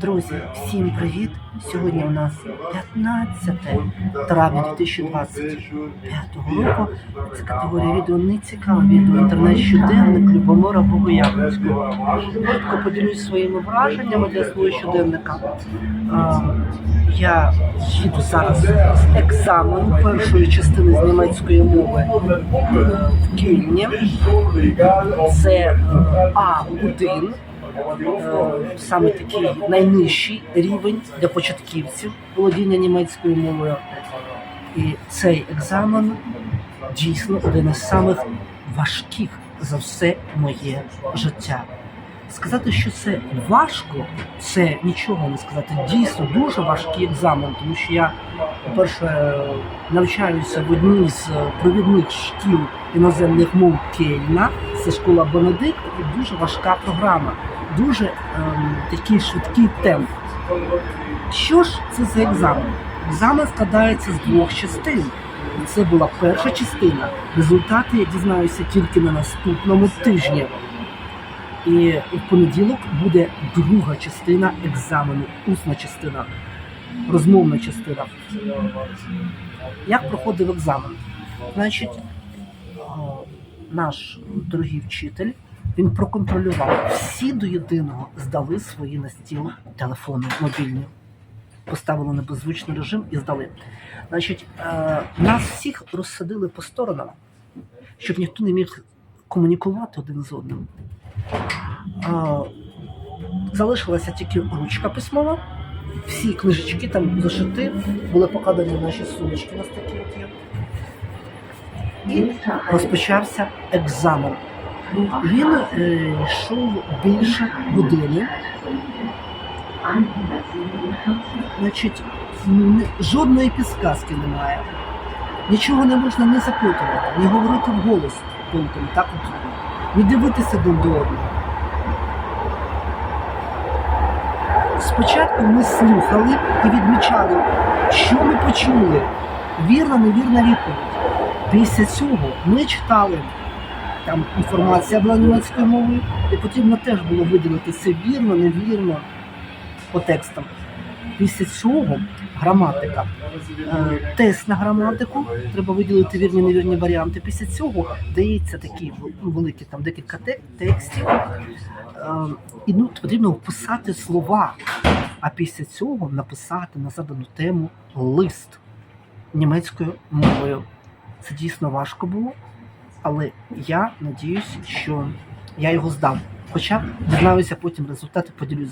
Друзі, всім привіт! Сьогодні у нас 15 травня 2025 року. Це категорія відео не цікаве відео інтернет-щоденник Любомира Богоявленського. Коротко поділюсь своїми враженнями для свого щоденника. Я їду зараз з екзамену першої частини з німецької мови е, в Києві. Це А1 е, саме такий найнижчий рівень для початківців володіння німецькою мовою. І цей екзамен дійсно один із самих важких за все моє життя. Сказати, що це важко, це нічого не сказати. Дійсно дуже важкий екзамен, тому що я, по-перше, навчаюся в одній з провідних шкіл іноземних мов Кельна, це школа Бенедикт, і дуже важка програма, дуже ем, такий швидкий темп. Що ж це за екзамен? Екзамен складається з двох частин. Це була перша частина. Результати я дізнаюся тільки на наступному тижні. І в понеділок буде друга частина екзамену, усна частина, розмовна частина. Як проходив екзамен? Значить, наш дорогий вчитель він проконтролював, всі до єдиного здали свої на стіл телефони мобільні. Поставили на беззвучний режим і здали. Значить, е, нас всіх розсадили по сторонам, щоб ніхто не міг комунікувати один з одним. А, залишилася тільки ручка письмова. Всі книжечки, там зошити, були покладені наші сумочки на такі от є. І розпочався екзамен. Він е, йшов більше години. Значить, жодної підсказки немає. Нічого не можна не запитувати, ні говорити вголос толком, так ні дивитися до одного. Спочатку ми слухали і відмічали, що ми почули. Вірна, невірна відповідь. Після цього ми читали. Там інформація була німецькою мовою, і потрібно теж було виділити це вірно, невірно по текстам. Після цього граматика. Е, тест на граматику, треба виділити вірні невірні варіанти. Після цього дається такі великі там декілька текстів. Е, і ну, потрібно вписати слова, а після цього написати на задану тему лист німецькою мовою. Це дійсно важко було, але я надіюсь, що я його здам. Хоча дізнаюся потім результати, поділюсь.